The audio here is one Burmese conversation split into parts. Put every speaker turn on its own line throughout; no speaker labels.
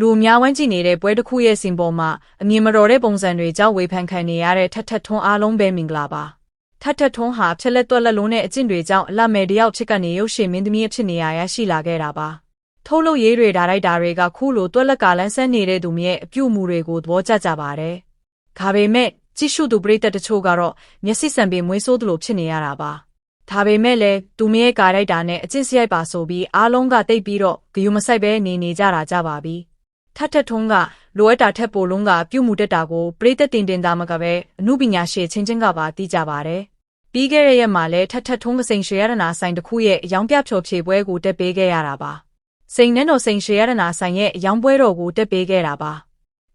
လူအများဝန်းကြည့်နေတဲ့ပွဲတစ်ခုရဲ့စင်ပေါ်မှာအမြင်မတော်တဲ့ပုံစံတွေကြောင့်ဝေဖန်ခံနေရတဲ့ထက်ထက်ထွန်းအားလုံးပဲမင်္ဂလာပါထက်ထက်ထွန်းဟာဖြက်လက်သွက်လက်လုံးနဲ့အကျင့်တွေကြောင့်အလတ်မယ်တယောက်ဖြစ်ကနေရုပ်ရှင်မင်းသမီးအဖြစ်နေရာရရှိလာခဲ့တာပါထုတ်လုပ်ရေးတွေဒါရိုက်တာတွေကခုလိုသွက်လက်ကလန်းဆန်းနေတဲ့သူမြရဲ့အပြုအမူတွေကိုသဘောကျကြပါတယ်ဒါပေမဲ့ကြည့်ရှုသူပရိသတ်တချို့ကတော့မျက်စိစံပင်မွေးဆိုးသလိုဖြစ်နေရတာပါဒါပေမဲ့လည်းသူမရဲ့ကာရိုက်တာနဲ့အကျင့်စရိုက်ပါဆိုပြီးအားလုံးကတိတ်ပြီးတော့ဂယုမဆိုင်ပဲနေနေကြတာကြပါပြီ ထက်ထက်ထုံးကလိုအပ်တာထက်ပိုလုံးကပြုမှုတတ်တာကိုပရိသတ်တင်တင်သားမကပဲအမှုပညာရှင်ချင်းချင်းကပါသိကြပါတယ်ပြီးခဲ့တဲ့ရက်မှာလည်းထက်ထက်ထုံးကစိန်ရွှေရတနာဆိုင်တစ်ခုရဲ့အယောင်ပြဖြော်ဖြေပွဲကိုတက်ပေးခဲ့ရတာပါစိန်နှန်းတော်စိန်ရွှေရတနာဆိုင်ရဲ့အယောင်ပွဲတော်ကိုတက်ပေးခဲ့တာပါ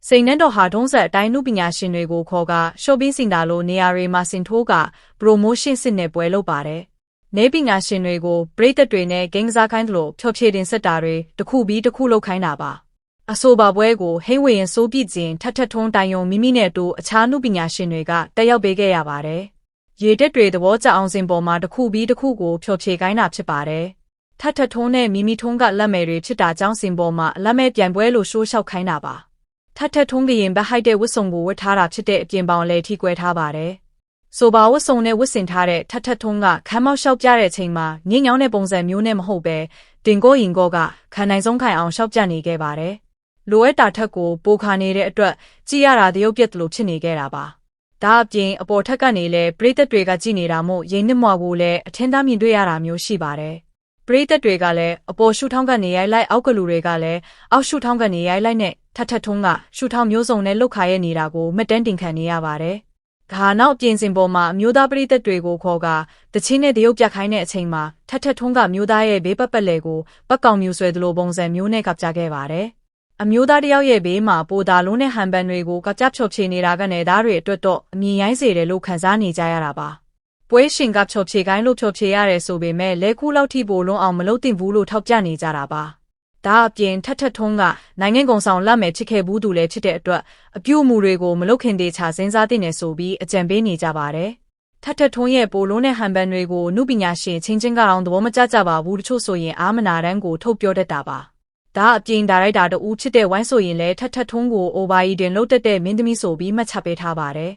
စိန်နှန်းတော်ဟာဒုံးဆက်အတိုင်းနုပညာရှင်တွေကိုခေါ်ကရှော့ပင်းစင်တာလိုနေရာတွေမှာစင်ထိုးကပရိုမိုးရှင်းစစ်နဲ့ပွဲလုပ်ပါတယ်။နေပညာရှင်တွေကိုပရိသတ်တွေနဲ့ဂိမ်းကစားခိုင်းသလိုဖျော်ဖြေတင်ဆက်တာတွေတစ်ခုပြီးတစ်ခုလုပ်ခိုင်းတာပါ။ အဆိုပါပွဲကိုဟိဝေရင်စိုးပြစ်ခြင်းထက်ထက်ထွန်းတိုင်ယုံမိမိနဲ့တူအခြားနုပညာရှင်တွေကတက်ရောက်ပေးခဲ့ရပါတယ်။ရေတက်တွေသဘောကျအောင်စင်ပေါ်မှာတစ်ခုပြီးတစ်ခုကိုဖျော်ဖြေခိုင်းတာဖြစ်ပါတယ်။ထက်ထက်ထွန်းနဲ့မိမိထွန်းကလက်မယ်တွေဖြစ်တာကြောင့်စင်ပေါ်မှာလက်မဲ့ပြန်ပွဲလို့ရှိုးလျှောက်ခိုင်းတာပါ။ထပ်ထက်ထုံးကရင်ဘက်ဟိုက်တဲ့ဝတ်စုံကိုဝတ်ထားတာဖြစ်တဲ့အပြင်ပေါင်လည်းထိကွဲထားပါတယ်။ဆိုပါဝတ်စုံနဲ့ဝတ်ဆင်ထားတဲ့ထပ်ထက်ထုံးကခမ်းမောက်လျှောက်ပြတဲ့အချိန်မှာငင်းညောင်းတဲ့ပုံစံမျိုးနဲ့မဟုတ်ပဲတင်ကိုရင်ကိုကခံနိုင်ဆုံးခိုင်အောင်လျှောက်ပြနေခဲ့ပါတယ်။ လိုအပ်တာထက်ကိုပိုခါနေတဲ့အတွက်ကြည်ရတာတရုပ်ပြက်တလို့ဖြစ်နေခဲ့တာပါ။ဒါအပြင်အပေါ်ထက်ကနေလဲပရိသတ်တွေကကြည်နေတာမို့ရင်နစ်မွာကိုလည်းအထင်သားမြင်တွေ့ရတာမျိုးရှိပါတယ်။ပရိသတ်တွေကလည်းအပေါ်ရှုထောင်းကနေရိုက်လိုက်အောက်ကလူတွေကလည်းအောက်ရှုထောင်းကနေရိုက်လိုက်နဲ့ထထထုံးကရှုထောင်းမျိုးစုံနဲ့လုတ်ခါရဲနေတာကိုမတန်းတင်ခံနေရပါတယ်။ဒါနောက်ပြင်စင်ပေါ်မှာမျိုးသားပရိသတ်တွေကိုခေါ်ကတချင်းနဲ့တရုတ်ပြခိုင်းတဲ့အချိန်မှာထထထုံးကမျိုးသားရဲ့ဘေးပတ်ပတ်လေကိုပတ်ကောင်မျိုးဆွဲသလိုပုံစံမျိုးနဲ့ကပ်ကြခဲ့ပါတယ်။ အမျိုးသားတယောက်ရဲ့ဘေးမှာပိုတာလုံးနဲ့ဟန်ပန်တွေကိုကကြပ်ဖြော်ချေနေတာကနေသားတွေအတွက်တော့အမြင်ရိုင်းစေတယ်လို့ခန်းစားနေကြရတာပါ။ပွဲရှင်ကဖြော်ဖြေကိုင်းလို့ဖြော်ဖြေရတယ်ဆိုပေမဲ့လဲခုလောက်ထိပိုလုံးအောင်မလုပ်သင့်ဘူးလို့ထောက်ပြနေကြတာပါ။ဒါအပြင်ထက်ထက်ထုံးကနိုင်ငံကုံဆောင်လက်မဲ့ဖြစ်ခဲ့ဘူးသူလည်းဖြစ်တဲ့အတွက်အပြုအမူတွေကိုမလုပ်ခင်သေးချာစဉ်းစားသင့်တယ်ဆိုပြီးအကြံပေးနေကြပါတယ်။ထက်ထက်ထုံးရဲ့ပိုလုံးနဲ့ဟန်ပန်တွေကိုနုပညာရှင်ချင်းချင်းကအောင်သဘောမကျကြပါဘူးတချို့ဆိုရင်အာမနာတန်းကိုထုတ်ပြောတတ်တာပါ။ ဒါအပြင်ဒါရိုက်တာတူဖြစ်တဲ့ဝိုင်းဆိုရင်လည်းထက်ထက်ထုံးကိုအိုဘာအီတင်လုတ်တက်တဲ့မင်းသမီးဆိုပြီးမှတ်ချက်ပေးထားပါတယ်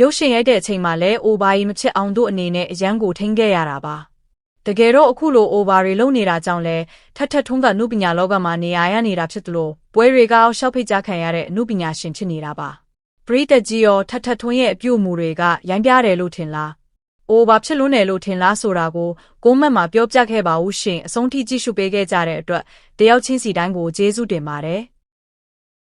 ရုပ်ရှင်ရိုက်တဲ့အချိန်မှာလည်းအိုဘာကြီးမဖြစ်အောင်တို့အနေနဲ့အရန်ကိုထိန်းခဲ့ရတာပါတကယ်တော့အခုလိုအိုဘာတွေလုံနေတာကြောင့်လဲထက်ထက်ထုံးကနုပညာလောကမှာနေရာရနေတာဖြစ်သလိုပွဲတွေကအောက်ရှောက်ဖိတ်ကြခံရတဲ့အနုပညာရှင်ဖြစ်နေတာပါပရိသတ်ကြီးရောထက်ထက်ထွန်းရဲ့အပြုအမူတွေကရိုင်းပြတယ်လို့ထင်လား အိုဘာဖြစ်လွန်းတယ်လို့ထင်လားဆိုတာကိုကိုမက်မှာပြောပြခဲ့ပါဦးရှင်အဆုံးထိကြည့်ရှုပေးခဲ့ကြတဲ့အတွက်တယောက်ချင်းစီတိုင်းကိုကျေးဇူးတင်ပါတယ်